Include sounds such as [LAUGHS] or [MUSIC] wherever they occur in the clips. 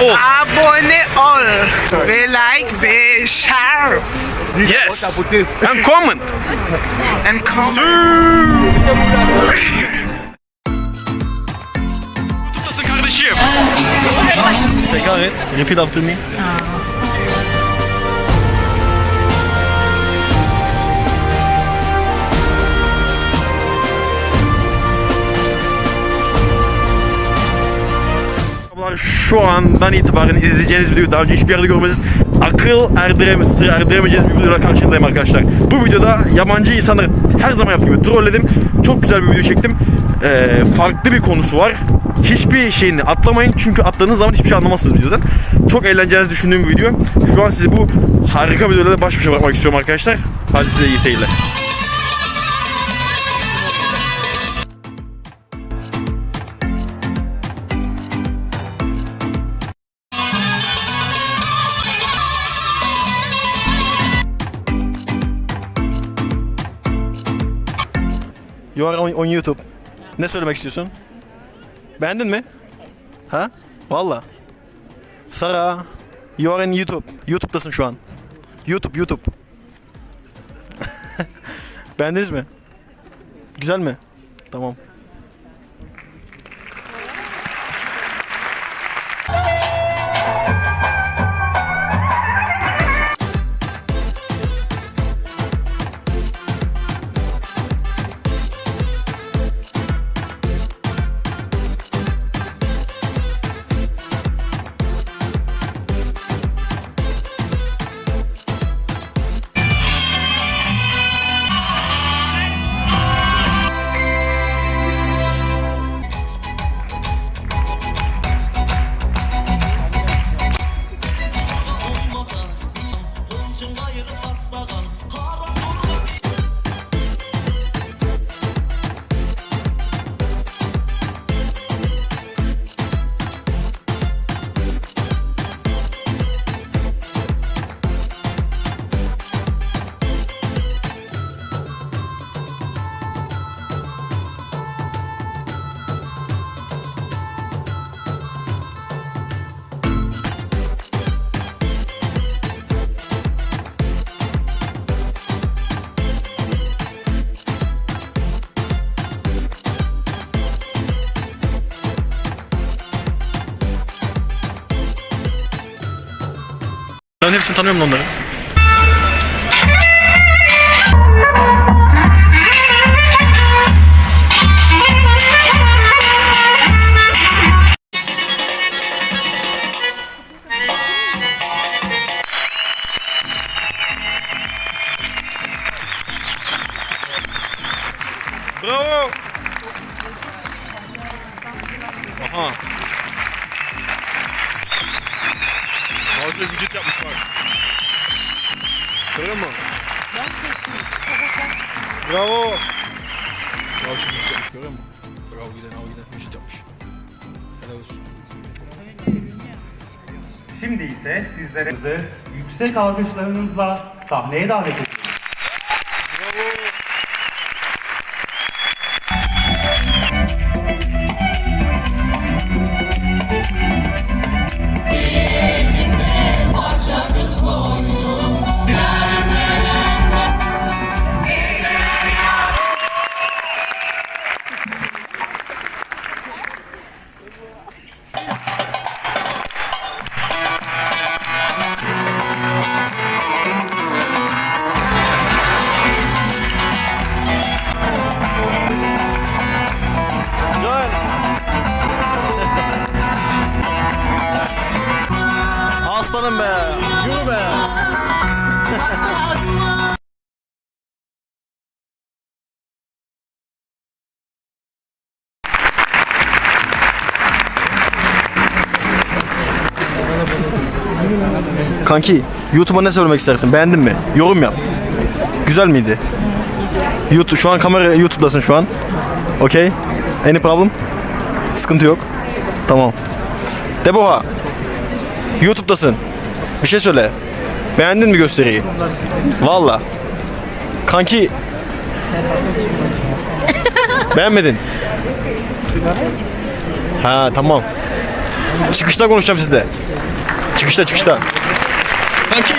ol. Abone ol. Ve like ve share. Yes. And comment. And comment. Tutasın kardeşim. Repeat after me. Ah. Şu andan itibaren izleyeceğiniz videoyu daha önce hiçbir yerde görmediniz. Akıl erdiremez, erdiremeyeceğiniz bir videoyla karşınızdayım arkadaşlar. Bu videoda yabancı insanları her zaman yaptığım gibi trolledim. Çok güzel bir video çektim. Ee, farklı bir konusu var. Hiçbir şeyini atlamayın çünkü atladığınız zaman hiçbir şey anlamazsınız videodan. Çok eğleneceğinizi düşündüğüm bir video. Şu an sizi bu harika videolarla baş başa bırakmak istiyorum arkadaşlar. Hadi size iyi seyirler. You are on, on YouTube. Ne söylemek istiyorsun? Beğendin mi? Ha? Valla. Sara, you are in YouTube. YouTube'dasın şu an. YouTube, YouTube. [LAUGHS] Beğendiniz mi? Güzel mi? Tamam. Ben hepsini tanıyorum onları. Bravo. Aha. Ağzına vücut yapmışlar. Görüyor musun? Bravo. Bravo şu vücut yapmış görüyor? Bravo giden, bravo giden vücut yapmış. Helal olsun. Şimdi ise sizlere yüksek alkışlarınızla sahneye davet ediyoruz. Aslanım be. Yürü be. Kanki, YouTube'a ne söylemek istersin? Beğendin mi? Yorum yap. Güzel miydi? YouTube şu an kamera YouTube'dasın şu an. Okey. Any problem? Sıkıntı yok. Tamam. Deboha. YouTube'dasın. Bir şey söyle. Beğendin mi gösteriyi? Valla. Kanki. Beğenmedin. Ha tamam. Çıkışta konuşacağım sizle. Çıkışta çıkışta. Kanki.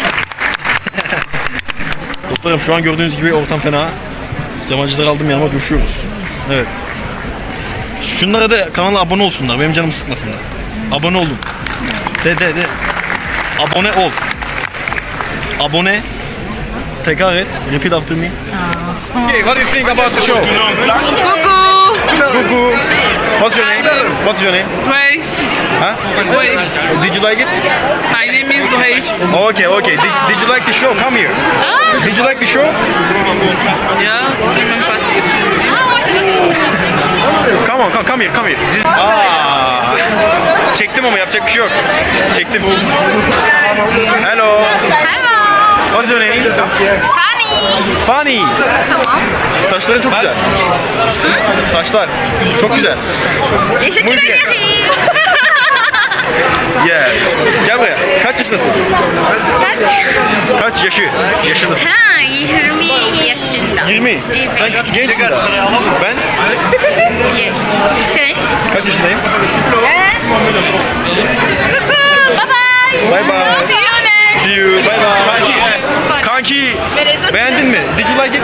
Dostlarım şu an gördüğünüz gibi ortam fena. Yabancıları aldım yanıma coşuyoruz. Evet. Şunlara da kanala abone olsunlar. Benim canımı sıkmasınlar. Abone olun. De de de. Abone ol. Abone. Tekrar et. Repeat after me. Okay, what do you think about the show? Coucou. Coucou. What's your name? What's your name? Grace. Huh? Grace. Did you like it? My name is Grace. Okay, okay. Did, did you like the show? Come here. Did you like the show? Yeah. Come on, come, come here, come here. This- Aa, çektim ama yapacak bir şey yok. Çektim. Hello. Hello. What's your name? Funny. Funny. Tamam. Saçların çok güzel. Saçlar çok güzel. Teşekkür Muy bien. ederim. Yeah. Gel buraya. Kaç yaşındasın? Kaç yaşı? Yaşındasın. Ha, 20 yaşında. 20. Sen küçük gençsin daha. Ben Sen? kaç yaşındayım? Coucou. Bye bye. Bye bye. See you next. See you. Bye bye. Kanki. Beğendin mi? Did you like it?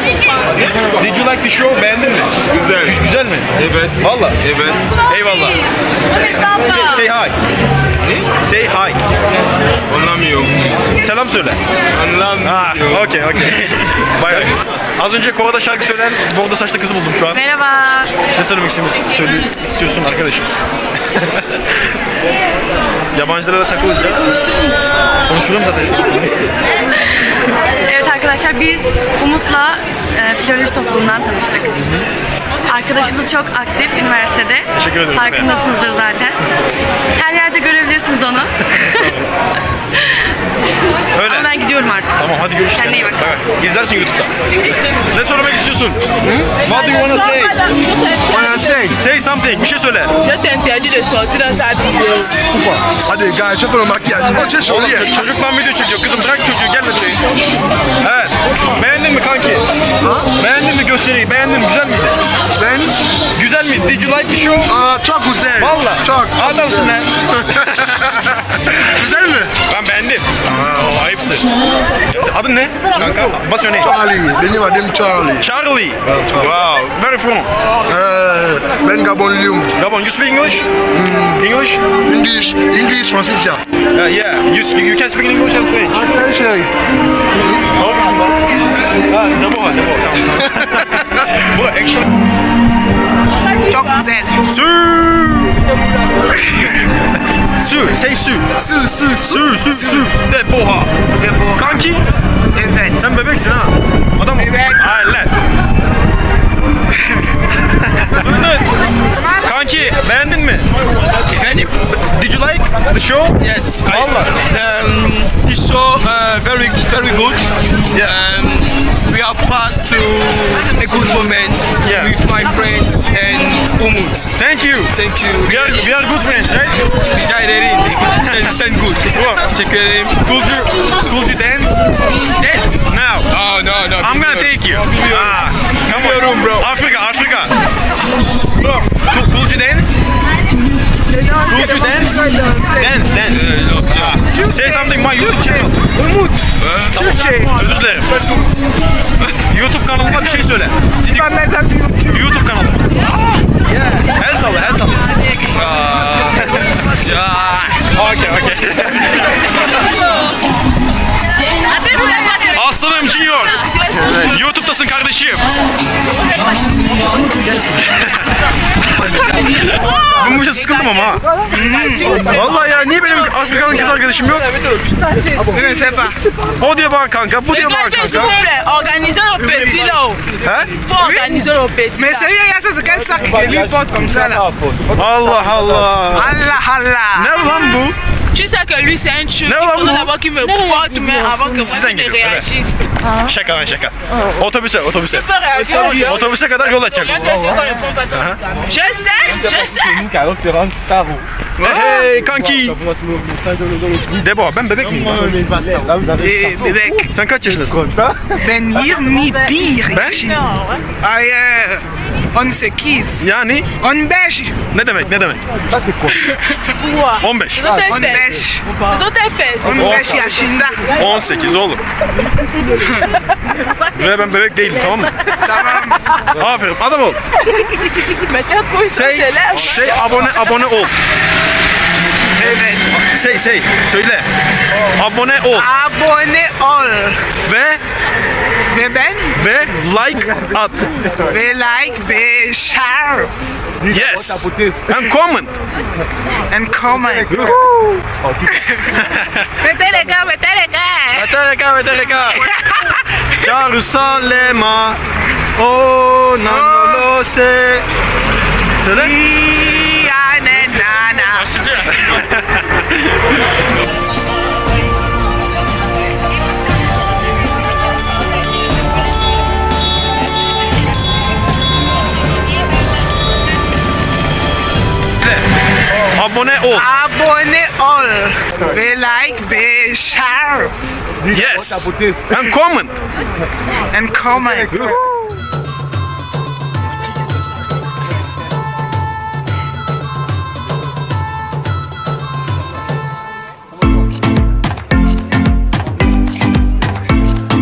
Did you like the show? Beğendin mi? Güzel. Güzel mi? Evet. Valla. Evet. Eyvallah. Say, say hi. Say hi. Anlamıyorum. Selam söyle. Anlamıyorum. okey okey. Bayağı. Az önce Kova'da şarkı söyleyen bordo saçlı kızı buldum şu an. Merhaba. Ne söylemek istiyorsun, arkadaşım? [LAUGHS] Yabancılara da takılınca konuşurum zaten şu an sana. Evet arkadaşlar biz Umut'la e, filoloji topluluğundan tanıştık. Arkadaşımız çok aktif üniversitede. Teşekkür ederim. Farkındasınızdır zaten. Her yerde görebilirsiniz onu. [LAUGHS] [LAUGHS] Öyle. Ama ben gidiyorum artık. Tamam hadi görüşürüz. Kendine iyi bak. Evet, İzlersin YouTube'da. ne söylemek istiyorsun? What do you wanna say? Wanna say? Say something. Bir şey söyle. Je t'interdis de sortir dans sa vidéo. Hadi gars, je fais le maquillage. Oh, j'ai Oğlum changé. çocukla video çekiyor. Kızım bırak çocuğu gelme buraya. Evet. Beğendin mi kanki? Beğendin mi gösteriyi? Beğendin mi? Güzel miydi? Ben, Güzel mi? Did you like the show? aa, çok güzel. Valla. Çok. Adamsın lan. [LAUGHS] güzel mi? Ben beğendim. Aa, ayıpsın. Adın ne? Kanka. What's your name? Charlie, benim adım Charlie. Charlie. Charlie. Wow. Very from? Ee, ben Gabonluyum. Gabon. You speak English? English? English, English, Fransızca. Uh, yeah. You, you can speak English and French. Her şey. Ne yapıyorsun lan? Ha, demo var, demo. Tamam. Bu action. Çok güzel. Su. [LAUGHS] su. Say su. Su su Su, su, su. De poha. Kanki. Evet. Sen bebeksin ha. Adam Bebek. Aynen. Kanki beğendin mi? Efendim? Did you like the show? Yes. Valla. um, this show uh, very very good. Um, we are fast to a good moment Yeah. with my friends and Umut. Thank you. Thank you. We are, we are good friends, right? Rica ederim. [LAUGHS] Sen, sen good. Teşekkür ederim. Could you, could you dance? Dance now. Oh no no. I'm gonna take you. Ah, come on. Bro. Africa, Africa. Bro, could, could you dance? Could you dance? Dance, dance. Ah. Say something my YouTube channel. Umut. Türkçe. Özür dilerim. [LAUGHS] YouTube kanalıma bir şey söyle. Ben YouTube kanalı. Ben bu işe sıkıldım ama ha. Vallahi ya niye benim Afrikalı kız arkadaşım yok? Ne pas. O diye bana kanka, bu diye bana kanka. organisez le petit là-haut. He? Faut organiser le petit. Mais là. y a ça, c'est lui porte comme ça là Allah Allah. Allah Allah. Ne lan bu? Tu sais que lui, c'est un tueur. Non, Il non. d'abord qu'il me porte, mais avant que moi, je ne réagisse. Şaka lan şaka. Otobüse, otobüse. Peux réagir au lieu. Otobüse kadar yol açacaksın. Je sais quand ils font pas comme ça. Je sais, je sais. Hey kanki. Debo ben bebek miyim? Eh, bebek. Sen kaç yaşındasın? Ben 21. Ben? Ay, eh, 18. Yani 15. ne demek ne demek? 15. 15. Zotefes. 15 yaşında. 18 oğlum. Ve ben bebek değilim tamam mı? Tamam. Aferin adam ol. Mete Say, selam. say abone abone ol. Evet. Say say söyle. Abone ol Abone ol. ve Ve ben ve like at. ve like ve share Yes. And comment. and comment. Metaleka, metaleka. Metallica, Metallica. Jerusalema. Oh, no, lo sé. Söyle. Yani nana. [LAUGHS] Abone ol. Abone ol. Ve like ve share Yes. And comment. and comment.